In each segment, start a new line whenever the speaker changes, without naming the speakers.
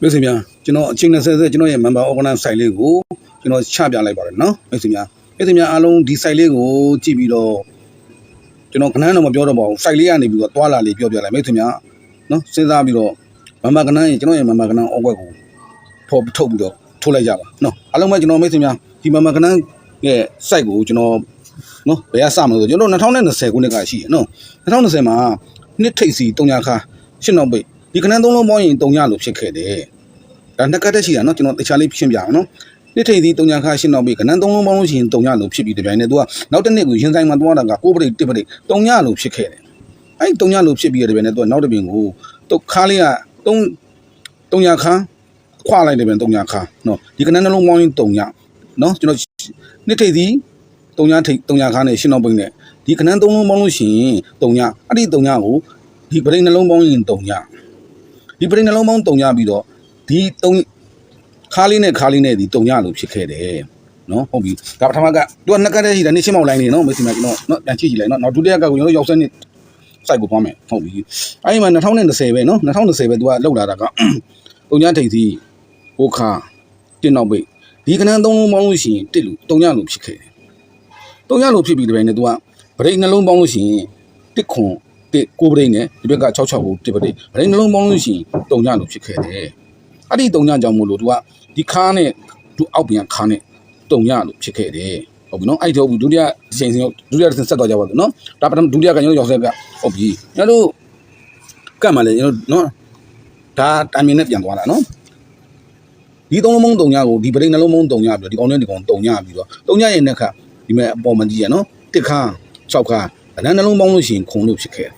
မိတ်ဆွေများကျွန်တော်အချိန်20ဆက်ကျွန်တော်ရဲ့ member organize site လေးကိုကျွန်တော်ချပြလိုက်ပါတယ်နော်မိတ်ဆွေများမိတ်ဆွေများအားလုံးဒီ site လေးကိုကြည့်ပြီးတော့ကျွန်တော်ခဏတော့မပြောတော့ပါဘူး site လေးကနေပြီးတော့တွာလာလေးပြောပြလိုက်မိတ်ဆွေများနော်စဉ်းစားပြီးတော့ member ကဏ္ဍရဲ့ကျွန်တော်ရဲ့ member ကဏ္ဍအောက်ွက်ကိုဖော်ထုတ်ပြီးတော့ထိုးလိုက်ကြပါနော်အားလုံးပဲကျွန်တော်မိတ်ဆွေများဒီ member ကဏ္ဍရဲ့ site ကိုကျွန်တော်နော်ဘယ်ကစမလို့ဆိုကျွန်တော်2020ခုနှစ်ကရှိရနော်2020မှာနှစ်ထိပ်စီတုံညာခါရှင်းတော့ပိတ်ဒီကဏ္ဍသုံးလုံးပေါင်းရင်တုံညာလို့ဖြစ်ခဲ့တယ် ဒါနှစ်ကတ်တက်ရှိတာနော်ကျွန်တော်တခြားလေးရှင်းပြအောင်နော်နှစ်ထိပ်သီးတုံညာခါရှင်းတော့ပြီကနန်းသုံးလုံးပေါင်းလို့ရှိရင်တုံညာလို့ဖြစ်ပြီးတပြိုင်တည်းသူကနောက်တစ်နှစ်ကိုရင်ဆိုင်မှာသွားတာကကိုပရိတ်တစ်ပရိတ်တုံညာလို့ဖြစ်ခဲ့တယ်အဲ့တုံညာလို့ဖြစ်ပြီးတပြိုင်တည်းသူကနောက်တစ်ပင်ကိုတုတ်ခါလေးကတုံတုံညာခါခွာလိုက်တယ်ပြန်တုံညာခါနော်ဒီကနန်းနှလုံးပေါင်းရင်တုံညာနော်ကျွန်တော်နှစ်ထိပ်သီးတုံညာထိပ်တုံညာခါနဲ့ရှင်းတော့ပိနဲ့ဒီကနန်းသုံးလုံးပေါင်းလို့ရှိရင်တုံညာအဲ့ဒီတုံညာကိုဒီပရိတ်နှလုံးပေါင်းရင်တုံညာဒီပရိတ်နှလုံးပေါင်းတုံညာပြီးတော့ ဒီတုံခါးလေးနဲ့ခါးလေးနဲ့ဒီတုံညလို့ဖြစ်ခဲ့တယ်နော်ဟုတ်ပြီဒါပထမကသူကနှစ်ကတ်တည်းရှိတာနေရှင်းမောက်လိုင်းနေနော်မေစီမကျွန်တော်နော်ပြန်ကြည့်ကြည့်လိုက်နော်နောက်ဒုတိယကကိုကျွန်တော်ရောက်စက်နေစိုက်ကိုသွားမယ်ဟုတ်ပြီအဲ့ဒီမှာ2020ပဲနော်2020ပဲသူကလောက်လာတာကတုံညထိပ်စီဟိုခါတင်းနောက်ပိတ်ဒီကနန်းသုံးလုံးပေါင်းလို့ရှိရင်တစ်လူတုံညလို့ဖြစ်ခဲ့တယ်တုံညလို့ဖြစ်ပြီးတဲ့ပိုင်းနဲ့သူကဗရိတ်နှလုံးပေါင်းလို့ရှိရင်တစ်ခွန်တစ်ကိုဗရိတ်နဲ့ဒီဘက်က66ကိုတစ်ဗရိတ်ဗရိတ်နှလုံးပေါင်းလို့ရှိရင်တုံညလို့ဖြစ်ခဲ့တယ် အဲ့ဒီတုံညကြောင့်မို့လို့သူကဒီခါနဲ့သူအောက်ပြန်ခါနဲ့တုံညလို့ဖြစ်ခဲ့တယ်ဟုတ်ပြီနော်အဲ့ဒီတော့ဒုတိယအချိန်စဉ်ဒုတိယတစ်ဆက်သွားကြပါစို့နော်ဒါပထမဒုတိယကကျွန်တော်ရောက်ဆက်ကဟုတ်ပြီကျွန်တော်တို့ကတ်မှလည်းကျွန်တော်နော်ဒါတိုင်မင်နဲ့ပြန်သွားတာနော်ဒီသုံးလုံးမုံတုံညကိုဒီပရိနှလုံးမုံတုံညပြီးတော့ဒီကောင်နဲ့ဒီကောင်တုံညပြီးတော့တုံညရဲ့နှစ်ခါဒီမဲ့အပေါ်မကြီးရနော်တစ်ခါ၆ခါအနန်းနှလုံးပေါင်းလို့ရှိရင်ခုံလို့ဖြစ်ခဲ့တယ်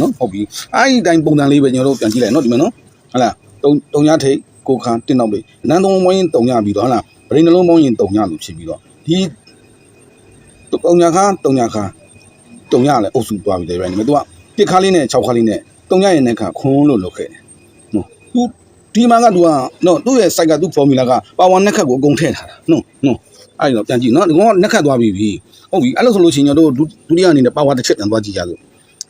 နော်ဟုတ်ပြီအဲ့ဒီတိုင်းပုံစံလေးပဲကျွန်တော်တို့ပြန်ကြည့်လိုက်နော်ဒီမဲ့နော်ဟုတ်လား တုံတုံညထိတ်ကိုခါတင်းတော့ပြီနန်းသုံးပေါင်းရင်တုံညပြီးတော့ဟလားဗရိနှလုံးပေါင်းရင်တုံညလို့ဖြစ်ပြီးတော့ဒီတုံညခါတုံညခါတုံညလည်းအုပ်စုသွားပြီလေဗျာဒီမှာ तू ကတစ်ခါလေးနဲ့6ခါလေးနဲ့တုံညရဲ့နဲ့ခါခွန်းလို့လုပ်ခဲ့တယ်နော် तू ဒီမှာက तू ကနော်သူ့ရဲ့ site ကသူ့ formula ကပါဝါနဲ့ခက်ကိုအကုန်ထည့်ထားတာနော်နော်အဲ့တော့ပြန်ကြည့်နော်ဒီကောင်ကနဲ့ခက်သွားပြီပြီဟုတ်ပြီအဲ့လိုဆိုလို့ရှိရင်တို့ဒုတိယအနေနဲ့ပါဝါတစ်ချက်ပြန်သွားကြည့်ကြစို့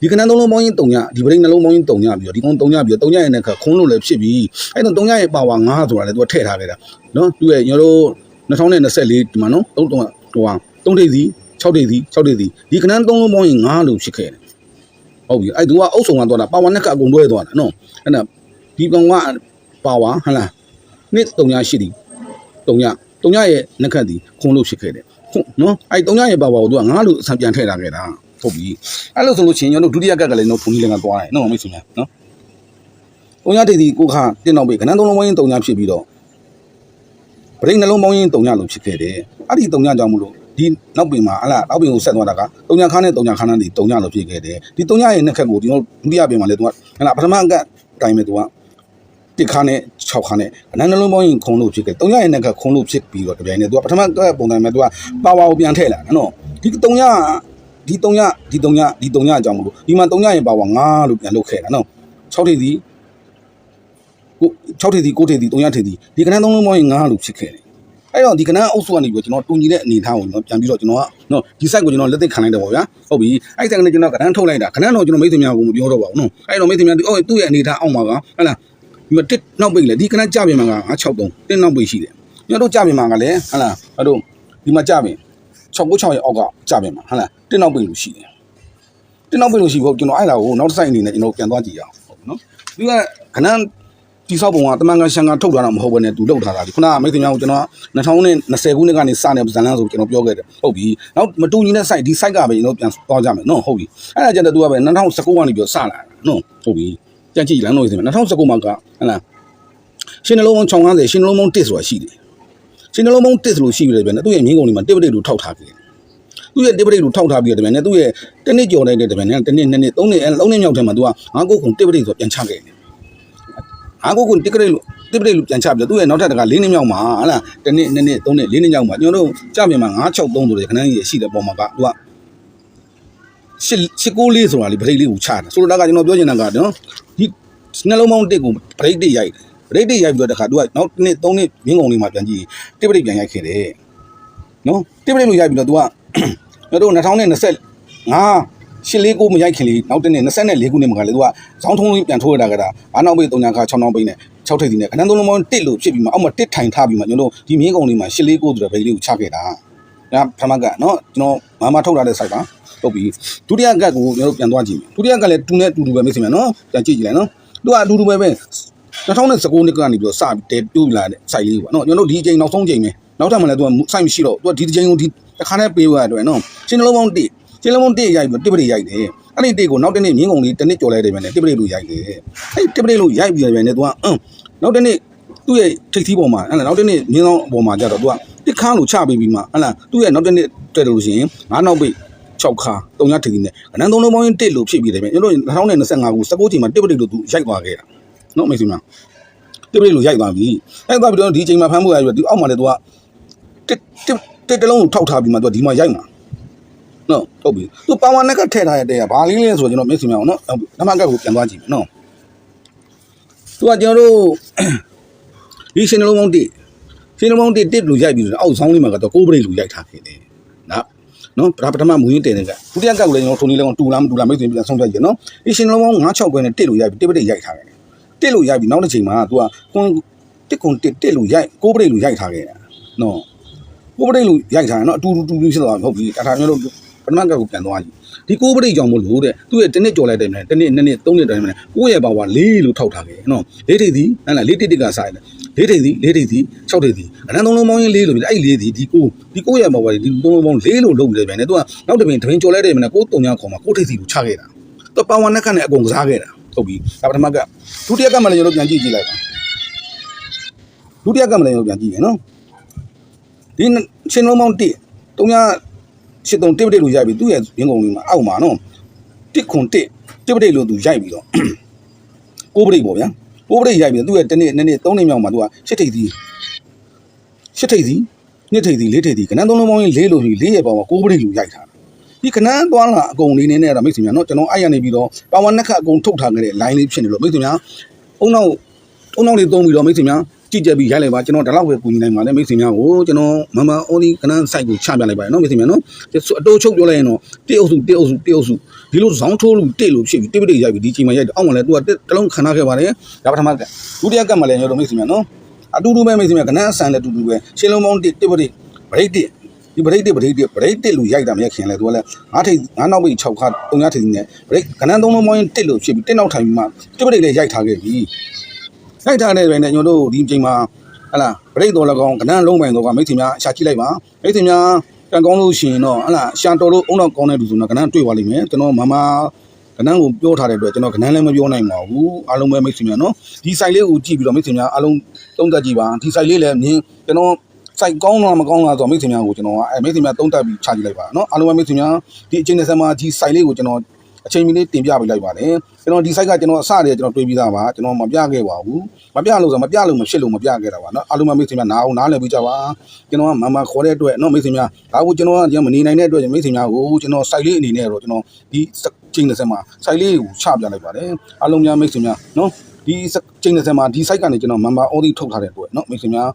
ဒီကနန်းသုံးလုံးပေါင်းရင်တုံညဒီပရိနှလုံးပေါင်းရင်တုံညပြီးတော့ဒီကောင်တုံညပြီးတော့တုံညရဲ့နဲ့ခါခုံးလို့လည်းဖြစ်ပြီးအဲ့တော့တုံညရဲ့ပါဝါ9ဆိုတာလည်းသူကထည့်ထားခဲ့တာနော်သူရဲ့ညတို့2024ဒီမှာနော်သုံးတုံးဟိုဟာ3ဒိတ်စီ6ဒိတ်စီ6ဒိတ်စီဒီကနန်းသုံးလုံးပေါင်းရင်9လို့ဖြစ်ခဲ့တယ်ဟုတ်ပြီအဲ့သူကအုပ်ဆောင်သွားတာပါဝါနဲ့ခါအကုန်တွဲသွားတာနော်အဲ့ဒါဒီကောင်ကပါဝါဟဟလားနှစ်တုံညရှိသည်တုံညတုံညရဲ့နဲ့ခတ်သည်ခုံးလို့ဖြစ်ခဲ့တယ်ဟုတ်နော်အဲ့တုံညရဲ့ပါဝါကိုသူက9လို့အဆံပြန်ထည့်ထားခဲ့တာ ဟုတ်ပြီအဲ့လိုဆိုလို့ချင်းကျွန်တော်ဒုတိယကက်ကလည်းတော့ဘုံကြီးလည်းကသွားတယ်နော်မိတ်ဆွေများနော်။တုံညာတိတ်ဒီကိုခါတင်းတော့ပြီခဏသုံးလုံးပေါင်းရင်တုံညာဖြစ်ပြီးတော့ဗရိတ်နှလုံးပေါင်းရင်တုံညာလို့ဖြစ်ခဲ့တယ်။အဲ့ဒီတုံညာကြောင့်မလို့ဒီနောက်ပင်မှာအလားနောက်ပင်ကိုဆက်သွားတာကတုံညာခါနဲ့တုံညာခါနဲ့ဒီတုံညာလို့ဖြစ်ခဲ့တယ်။ဒီတုံညာရဲ့နှစ်ခက်ကိုဒီတော့ဒုတိယပင်မှာလည်းသူကဟလာပထမကက်တိုင်းမဲ့သူကတစ်ခါနဲ့6ခါနဲ့အနန္တလုံးပေါင်းရင်ခုံလို့ဖြစ်ခဲ့တုံညာရဲ့နှစ်ခက်ခုံလို့ဖြစ်ပြီးတော့တပြိုင်နက်သူကပထမကက်ပုံစံမဲ့သူကပါဝါကိုပြန်ထည့်လာတယ်နော်။ဒီတုံညာ ဒီတုံညဒီတုံညဒီတုံညအကြောင်းမလို့ဒီမှာတုံညရင်ပါဝါ9လို့ပြန်လုပ်ခဲ့တာနော်6ထိပ်စီကို6ထိပ်စီ9ထိပ်စီတုံညထိပ်စီဒီကနန်းသုံးလုံးပေါင်းရင်9လို့ဖြစ်ခဲ့တယ်အဲ့တော့ဒီကနန်းအုပ်စုကနေပြီးတော့ကျွန်တော်တူညီတဲ့အနေအထားကိုကျွန်တော်ပြန်ပြီးတော့ကျွန်တော်ကနော်ဒီ site ကိုကျွန်တော်လက်သိခံလိုက်တယ်ပေါ့ဗျာဟုတ်ပြီအဲ့ site ကနေကျွန်တော်ကနန်းထုတ်လိုက်တာကနန်းတော့ကျွန်တော်မိတ်ဆွေများကိုမပြောတော့ပါဘူးနော်အဲ့တော့မိတ်ဆွေများသူအော်သူ့ရဲ့အနေအထားအောက်မှာကဟဲ့လားဒီမှာတစ်နောက်ပိတ်လေဒီကနန်းကြပြင်မှာက963တစ်နောက်ပိတ်ရှိတယ်ကျွန်တော်တို့ကြပြင်မှာကလည်းဟဲ့လားအဲ့တို့ဒီမှာကြပြင် 696ရဲ့အောက်ကကြပြင်မှာဟဲ့လားတစ်နောက်ပိတ်လို့ရှိတယ်တင်းနောက်ပြလို့ရှိဖို့ကျွန်တော်အဲ့ဒါကိုနောက်တစ်ဆိုင်အနေနဲ့ကျွန်တော်ပြန်သွားကြည့်ရအောင်ဟုတ်နော်ဒီကခဏတိဆောက်ပုံကတမန်ကန်ရှန်ကန်ထုတ်ထားတာမဟုတ်ဘဲနဲ့သူလုပ်ထားတာဒီခုနကမိတ်ဆွေများကိုကျွန်တော်2020ခုနှစ်ကနေစနေဇန်လန်းဆိုကျွန်တော်ပြောခဲ့တယ်ဟုတ်ပြီနောက်မတူညီတဲ့ site ဒီ site ကပဲကျွန်တော်ပြန်သွားကြမယ်နော်ဟုတ်ပြီအဲ့ဒါကျတော့သူကပဲ2019ကနေပြီးတော့စလာတာနော်ဟုတ်ပြီကြံကြည့်လမ်းလို့ဆိုရင်2019မှာကဟဲ့လားရှင်းနှလုံးပေါင်း650ရှင်းနှလုံးပေါင်း1ဆိုတာရှိတယ် ရှင်းနှလုံးပေါင်း1ဆိုလို့ရှိပြီလေဗျာသူ့ရဲ့မြင်းကုန်လေးမှာတစ်ပတိလူထောက်ထားခဲ့တယ်သူ့ရဲ့တစ်ပရိတ်ကိုထောက်ထားပြီးတော့တမန်နဲ့သူ့ရဲ့တစ်နှစ်ကျော်လိုက်တဲ့တမန်နဲ့တစ်နှစ်နှစ်နှစ်သုံးနှစ်အဲသုံးနှစ်မြောက်ထဲမှာသူကငါးကိုခုတစ်ပရိတ်ဆိုပြန်ချခဲ့တယ်ငါးကိုခုတစ်ပရိတ်လို့တစ်ပရိတ်လို့ပြန်ချပြီးတော့သူ့ရဲ့နောက်ထပ်တကလေးနှစ်မြောက်မှာဟလားတစ်နှစ်နှစ်နှစ်သုံးနှစ်လေးနှစ်မြောက်မှာကျွန်တော်တို့ကြပြင်မှာ963ဆိုတဲ့ခဏကြီးရှိတဲ့ပုံမှာကသူကရှစ်ရှစ်ကိုလေးဆိုတာလေပရိတ်လေးကိုချတာဆိုတော့ကကျွန်တော်ပြောချင်တာကနော်ဒီနှလုံးပေါင်းတစ်ကိုပရိတ်တစ်ရိုက်ပ ရိတ်တစ်ရိုက်ပြီးတော့တခါသူကနောက်နှစ်သုံးနှစ်မြင်းကုန်လေးမှာပြန်ကြည့်တစ်ပရိတ်ပြန်ရိုက်ခဲ့တယ်နော်တစ်ပရိတ်လို့ရိုက်ပြီးတော့သူကကျွန်တော်တို့2025ငါရှစ်လေးကိုမရိုက်ခင်လေးနောက်တစ်နေ့24ခုနှစ်မှာကလည်းသူကဇောင်းထုံးလေးပြန်ထိုးရတာကဒါဘာနောက်ပိတ်3ညာခါ6နောက်ပိတ်နဲ့6ထိပ်ဒီနဲ့ခဏသုံးလုံးပေါင်း1လို့ဖြစ်ပြီးမှအောက်မှာ1ထိုင်ထားပြီးမှကျွန်တော်တို့ဒီမြင်းကုံလေးမှာ8လေး9ဆိုတဲ့ဗိတ်လေးကိုချခဲ့တာဒါပထမကနော်ကျွန်တော်မမထုတ်ထားတဲ့ site ပါဟုတ်ပြီဒုတိယကတ်ကိုကျွန်တော်တို့ပြန်သွားကြည့်မယ်ဒုတိယကတ်လည်းတူနဲ့တူတူပဲမိတ်ဆွေများနော်ပြန်ကြည့်ကြည့်လိုက်နော်သူကအတူတူပဲပဲ 2019နှစ်ကနေပြီးတော့စပြီးတူလာတဲ့ site လေးပေါ့နော်ကျွန်တော်တို့ဒီအချိန်နောက်ဆုံးချိန်ပဲနောက်ထပ်မှလည်းသူက site မရှိတော့သူကဒီတစ်ချိန်ကိုဒီတစ်ခါနဲ့ပေးရတဲ့အတွက်နော်ရှင်းနှလုံးပေါင်း1ရှင်းနှလုံးပေါင်း1ရိုက်ပြီးတစ်ပရိရိုက်တယ်အဲ့ဒီတစ်ကိုနောက်တစ်နေ့မြင်းကုံလေးတစ်နှစ်ကြော်လိုက်တယ်ပဲနဲ့တစ်ပရိလို့ရိုက်တယ်အဲ့တစ်ပရိလို့ရိုက်ပြီးတယ်ပဲနဲ့သူကအင်းနောက်တစ်နေ့သူ့ရဲ့ထိတ်သီးပေါ်မှာဟဲ့လားနောက်တစ်နေ့မြင်းဆောင်ပေါ်မှာကြတော့သူကတစ်ခါလို့ချပေးပြီးမှဟဲ့လားသူ့ရဲ့နောက်တစ်နေ့တက်လို့ရှိရင်ငါးနောက်ပိတ်6ခါ3ညထိပ်နဲ့အနန်းသုံးလုံးပေါင်းရင်1လို့ဖြစ်ပြီးတယ်ဗျကျွန်တော်2025ခု19ချိန်မှာတစ်ပရိလို့သူရိုက်သွားခဲ့တာ နော်မိတ်ဆွေများတစ်ပရိလို့ရိုက်သွားပြီရိုက်သွားပြီးတော့ဒီချိန်မှာဖမ်းဖို့ရပြီးဒီအောက်မှာလည်းသူကတစ်တစ်တစ်တလုံးကိုထောက်ထားပြီးမှသူကဒီမှာရိုက်မှာနော်ဟုတ်ပြီသူပါဝါနက်ကထည့်ထားတဲ့တဲ့ကဘာလေးလဲဆိုတော့ကျွန်တော်မိတ်ဆွေများအောင်နော်နမကတ်ကိုပြန်သွားကြည့်မယ်နော်သူကကျွန်တော်တို့ဒီရှင်လုံးပေါင်း1ရှင်လုံးပေါင်း1တစ်လို့ရိုက်ပြီးတော့အောက်ဆောင်လေးမှာကတော့ကိုးပရိလို့ရိုက်ထားခဲ့တယ်နော်နော်ပထမမူရင်းတင်တဲ့ကဒုတိယကတ်ကိုလည်းကျွန်တော်ထုံနေလဲအောင်တူလားမတူလားမိတ်ဆွေပြန်ဆုံးဖြတ်ကြည့်နော်ဒီရှင်လုံးပေါင်း9-6ခွဲနဲ့တစ်လို့ရိုက်ပြီးတစ်ပရိရိုက်ထားခဲ့တယ် တစ်လို့ရိုက်ပြီးနောက်တစ်ချိန်မှာသူကကွန်တစ်ကွန်တစ်တစ်လို့ရိုက်ကိုးပရိလို့ရိုက်ထားခဲ့တာနော်ကိုပရိတ်လူရိုက်ထားတယ်နော်အတူတူတူဖြစ်သွားဟုတ်ပြီအထာမျိုးလို့ပထမကကိုပြန်သွားကြည့်ဒီကိုပရိတ်ကြောင့်မလို့တဲ့သူ့ရဲ့တစ်နှစ်ကြော်လိုက်တယ်မလဲတစ်နှစ်နှစ်နှစ်သုံးနှစ်တိုင်းမလဲကိုယ့်ရဲ့ဘာဝလေးလို့ထောက်ထားခဲ့နော်လေးထိပ်သည်ဟဲ့လားလေးတစ်တစ်ကစားတယ်လေးထိပ်သည်လေးထိပ်သည်၆ထိပ်သည်အနန်းသုံးလုံးပေါင်းရင်လေးလို့ပြီအဲ့လေးသည်ဒီကိုဒီကိုယ့်ရဲ့ဘာဝဒီသုံးလုံးပေါင်းလေးလို့လုပ်နေတယ်ဗျာနဲ့သူကနောက်တစ်ပင်တပင်ကြော်လိုက်တယ်မလဲကိုတုံညာခေါ်မှာကိုထိပ်သည်ကိုချခဲ့တာသူပါဝါနက်ခနဲ့အကုန်ကစားခဲ့တာ ဟုတ်ပြီဒါပထမကဒုတိယကမှလည်းကျွန်တော်ပြန်ကြည့်ကြည့်လိုက်ပါဒုတိယကမှလည်းကျွန်တော်ပြန်ကြည့်ရနော်ဒီရှင်လုံးပေါင်း1 3ရှစ်တုံတစ်ပတိလို့ရိုက်ပြီးသူ့ရဲ့ရင်းကုန်လေးမှာအောက်မှာနော်တစ်ခွန်တစ်တစ်ပတိလို့သူရိုက်ပြီးတော့ကိုးပတိပေါ့ဗျာကိုးပတိရိုက်ပြီးသူ့ရဲ့တစ်နေ့နှစ်နေ့သုံးနေ့မြောက်မှာသူကရှစ်ထိပ်သီးရှစ်ထိပ်သီးနှစ်ထိပ်သီးလေးထိပ်သီးကနန်းသုံးလုံးပေါင်းရင်လေးလို့ပြီးလေးရဲ့ပေါင်းမှာကိုးပတိလို့ရိုက်ထားတာ ဒီကနန်းသွားလာအကုန်လေးနေနဲ့တော့မိတ်ဆွေများနော်ကျွန်တော်အဲ့ရနေပြီးတော့ပါဝါနက်ခအကုန်ထုတ်ထားခဲ့တဲ့ line လေးဖြစ်နေလို့မိတ်ဆွေများအုံနောက်အုံနောက်လေးသုံးပြီးတော့မိတ်ဆွေများကြည့်ကြပြီးရိုက်လိုက်ပါကျွန်တော်ဒီလောက်ပဲကူညီနိုင်ပါလေမိတ်ဆွေများကိုကျွန်တော်မမအော်ဒီကနန်း site ကိုချပြလိုက်ပါရနော်မိတ်ဆွေများနော်အတိုးချုပ်ပြောလိုက်ရင်တော့တိအုပ်စုတိအုပ်စုတိအုပ်စုဒီလိုဇောင်းထိုးလို့တိလို့ဖြစ်ပြီးတိပတိရိုက်ပြီးဒီချိန်မှာရိုက်တော့အောက်မှာလည်းသူကတလုံးခံထားခဲ့ပါတယ်ဒါပထမကဒုတိယကမှလည်းကျွန်တော်မိတ်ဆွေများနော်အတူတူပဲမိတ်ဆွေများကနန်းအဆန်လည်းအတူတူပဲရှင်းလုံးပေါင်းတိတိပတိဗရိတ်တိ ဒီဗရိတ်တိဗရိတ်တိဗရိတ်တိလို့ရိုက်တာမရခင်လဲသူကလည်းငါးထိပ်ငါးနောက်ပိတ်6ခါ3ညထိပ်နဲ့ဗရိတ်ကနန်းသုံးလုံးပေါင်းရင်တစ်လို့ဖြစ်ပြီးတစ်နောက်ထိုင်ပြီးမှတိပတိလည်းရိုက်ထားခဲ့ပြီရိုက်ထားတဲ့ပဲနဲ့ကျွန်တော်တို့ဒီချိန်မှာဟလာဗရိတ်တော်၎င်းကနန်းလုံးပိုင်တော့ကမိတ်ဆွေများရှာကြည့်လိုက်ပါမိတ်ဆွေများကံကောင်းလို့ရှိရင်တော့ဟလာရှာတော်လို့အုံတော့ကောင်းတဲ့လူဆိုတော့ကနန်းတွေ့ပါလိမ့်မယ်ကျွန်တော်မမကနန်းကိုပြောထားတဲ့အတွက်ကျွန်တော်ကနန်းလည်းမပြောနိုင်ပါဘူးအားလုံးပဲမိတ်ဆွေများနော်ဒီ site လေးကိုကြည့်ပြီးတော့မိတ်ဆွေများအားလုံးသုံးသပ်ကြည့်ပါဒီ site လေးလည်းမြင်ကျွန်တော် site ကောင်းလားမကောင်းလားဆိုတော့မိတ်ဆွေများကိုကျွန်တော်ကအဲမိတ်ဆွေများသုံးသပ်ပြီးချကြည့်လိုက်ပါနော်အားလုံးပဲမိတ်ဆွေများဒီအချိန်နဲ့ဆက်မှာဒီ site လေးကိုကျွန်တော်အချိန်မီလေးတင်ပြပေးလိုက်ပါတယ်ကျွန်တော်ဒီ site ကကျွန်တော်အစတည်းကျွန်တော်တွေးပြီးသားပါကျွန်တော်မပြခဲ့ပါဘူးမပြလို့ဆိုမပြလို့မဖြစ်လို့မပြခဲ့တာပါနော်အားလုံးပဲမိတ်ဆွေများနားအောင်နားလည်ပြီးကြပါကျွန်တော်ကမမခေါ်တဲ့အတွက်နော်မိတ်ဆွေများဒါကိုကျွန်တော်ကမနေနိုင်တဲ့အတွက်မိတ်ဆွေများကိုကျွန်တော် site လေးအနေနဲ့တော့ကျွန်တော်ဒီချိန်နဲ့ဆက်မှာ site လေးကိုချပြလိုက်ပါတယ်အားလုံးများမိတ်ဆွေများနော်ဒီချိန်နဲ့ဆက်မှာဒီ site ကနေကျွန်တော် member only ထုတ်ထားတဲ့အတွက်နော်မိတ်ဆွေများ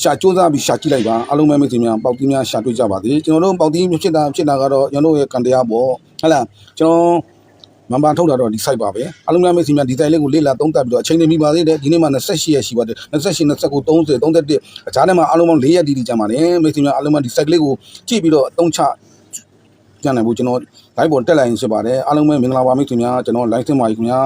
ရှာကြိုးစားပြီးရှာကြည့်လိုက်ပါအားလုံးပဲမိတ်ဆွေများပေါက်တီးများရှာတွေ့ကြပါသေးကျွန်တော်တို့ပေါက်တီးဖြစ်တာဖြစ်တာကတော့ကျွန်တော်တို့ရဲ့ကန်တရားပေါ့ဟုတ်လားကျွန်တော်မန်ပါထုတ်တာတော့ဒီ site ပါပဲအားလုံးပဲမိတ်ဆွေများဒီ site လေးကိုလေ့လာသုံးသပ်ပြီးတော့အချိန်နေမိပါသေးတယ်ဒီနေ့မှ28ရက်ရှိပါတယ်28 29 30 31အကြားထဲမှာအားလုံးပေါင်း4ရက်တီးတီးကြပါနဲ့မိတ်ဆွေများအားလုံးပဲဒီ site လေးကိုကြည့်ပြီးတော့အသုံးချကြနိုင်ဖို့ကျွန်တော် live ပေါ်တက်လိုက်ရင်ဖြစ်ပါတယ်အားလုံးပဲမင်္ဂလာပါမိတ်ဆွေများကျွန်တော် live တင်ပါပြီခင်ဗျာ